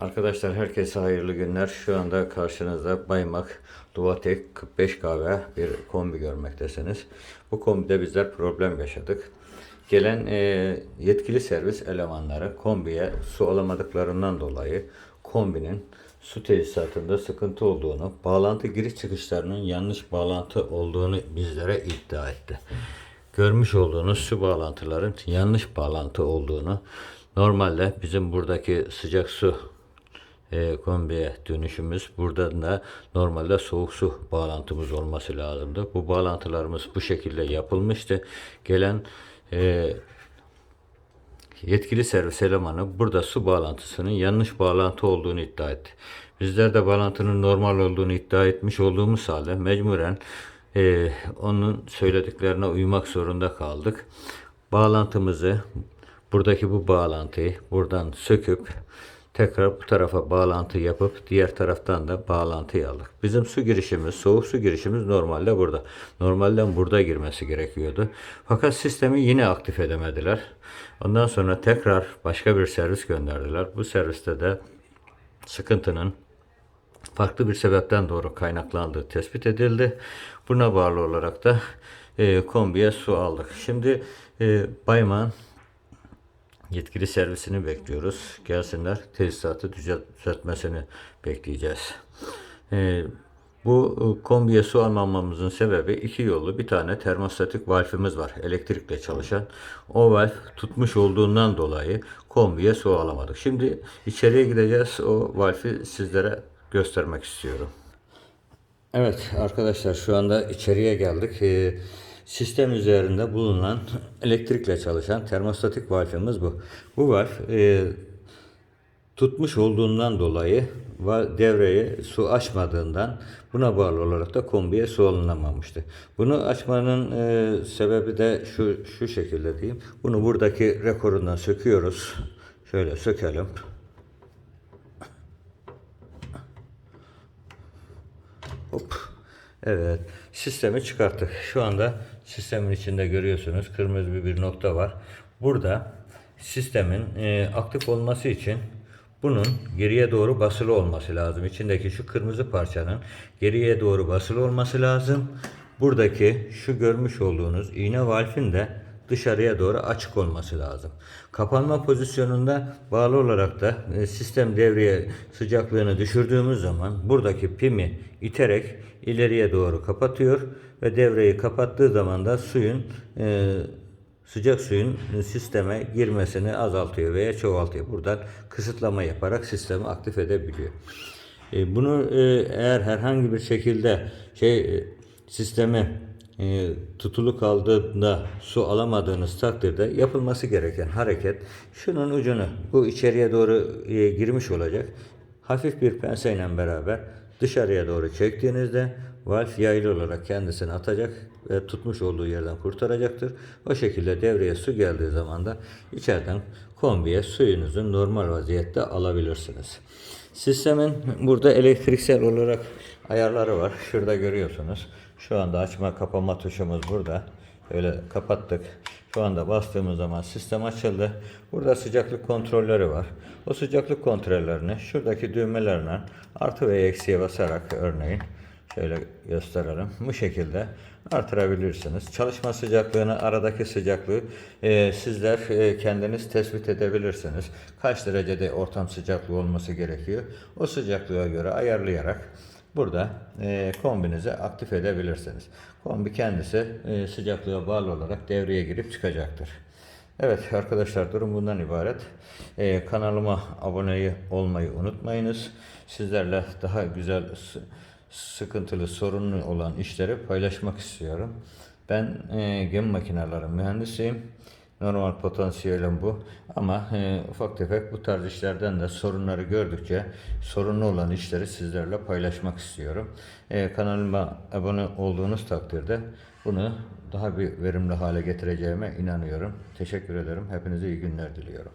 Arkadaşlar herkese hayırlı günler. Şu anda karşınızda Baymak Duvatek 45 kahve bir kombi görmektesiniz. Bu kombide bizler problem yaşadık. Gelen e, yetkili servis elemanları kombiye su alamadıklarından dolayı kombinin su tesisatında sıkıntı olduğunu, bağlantı giriş çıkışlarının yanlış bağlantı olduğunu bizlere iddia etti. Görmüş olduğunuz su bağlantıların yanlış bağlantı olduğunu, normalde bizim buradaki sıcak su e, kombiye dönüşümüz. Burada da normalde soğuk su bağlantımız olması lazımdı. Bu bağlantılarımız bu şekilde yapılmıştı. Gelen e, yetkili servis elemanı burada su bağlantısının yanlış bağlantı olduğunu iddia etti. Bizler de bağlantının normal olduğunu iddia etmiş olduğumuz halde mecburen e, onun söylediklerine uymak zorunda kaldık. Bağlantımızı buradaki bu bağlantıyı buradan söküp tekrar bu tarafa bağlantı yapıp diğer taraftan da bağlantıyı aldık. Bizim su girişimiz, soğuk su girişimiz normalde burada. Normalden burada girmesi gerekiyordu. Fakat sistemi yine aktif edemediler. Ondan sonra tekrar başka bir servis gönderdiler. Bu serviste de sıkıntının farklı bir sebepten doğru kaynaklandığı tespit edildi. Buna bağlı olarak da e, kombiye su aldık. Şimdi e, Bayman yetkili servisini bekliyoruz. Gelsinler tesisatı düzeltmesini bekleyeceğiz. Ee, bu e, kombiye su almamamızın sebebi iki yollu bir tane termostatik valfimiz var elektrikle çalışan. O valf tutmuş olduğundan dolayı kombiye su alamadık. Şimdi içeriye gideceğiz. O valfi sizlere göstermek istiyorum. Evet arkadaşlar şu anda içeriye geldik. Ee, sistem üzerinde bulunan elektrikle çalışan termostatik valfimiz bu. Bu valf e, tutmuş olduğundan dolayı devreye su açmadığından buna bağlı olarak da kombiye su alınamamıştı. Bunu açmanın e, sebebi de şu şu şekilde diyeyim. Bunu buradaki rekorundan söküyoruz. Şöyle sökelim. Hop. Evet. Sistemi çıkarttık. Şu anda sistemin içinde görüyorsunuz kırmızı bir, bir nokta var. Burada sistemin e, aktif olması için bunun geriye doğru basılı olması lazım. İçindeki şu kırmızı parçanın geriye doğru basılı olması lazım. Buradaki şu görmüş olduğunuz iğne valfin de dışarıya doğru açık olması lazım. Kapanma pozisyonunda bağlı olarak da e, sistem devreye sıcaklığını düşürdüğümüz zaman buradaki pimi iterek ileriye doğru kapatıyor ve devreyi kapattığı zaman da suyun e, sıcak suyun sisteme girmesini azaltıyor veya çoğaltıyor. Buradan kısıtlama yaparak sistemi aktif edebiliyor. E, bunu eğer herhangi bir şekilde şey sistemi tutulu kaldığında su alamadığınız takdirde yapılması gereken hareket şunun ucunu bu içeriye doğru e, girmiş olacak. Hafif bir penseyle beraber dışarıya doğru çektiğinizde valf yaylı olarak kendisini atacak ve tutmuş olduğu yerden kurtaracaktır. O şekilde devreye su geldiği zaman da içeriden kombiye suyunuzu normal vaziyette alabilirsiniz. Sistemin burada elektriksel olarak ayarları var. Şurada görüyorsunuz. Şu anda açma kapama tuşumuz burada. Öyle kapattık. Şu anda bastığımız zaman sistem açıldı. Burada sıcaklık kontrolleri var. O sıcaklık kontrollerini şuradaki düğmelerle artı ve eksiye basarak örneğin şöyle gösterelim. Bu şekilde artırabilirsiniz. Çalışma sıcaklığını, aradaki sıcaklığı e, sizler e, kendiniz tespit edebilirsiniz. Kaç derecede ortam sıcaklığı olması gerekiyor. O sıcaklığa göre ayarlayarak burada e, kombinizi aktif edebilirsiniz. Kombi kendisi e, sıcaklığa bağlı olarak devreye girip çıkacaktır. Evet arkadaşlar durum bundan ibaret. E, kanalıma abone olmayı unutmayınız. Sizlerle daha güzel sıkıntılı sorunlu olan işleri paylaşmak istiyorum. Ben e, gemi makineleri mühendisiyim. Normal potansiyelim bu. Ama e, ufak tefek bu tarz işlerden de sorunları gördükçe sorunlu olan işleri sizlerle paylaşmak istiyorum. E, kanalıma abone olduğunuz takdirde bunu daha bir verimli hale getireceğime inanıyorum. Teşekkür ederim. Hepinize iyi günler diliyorum.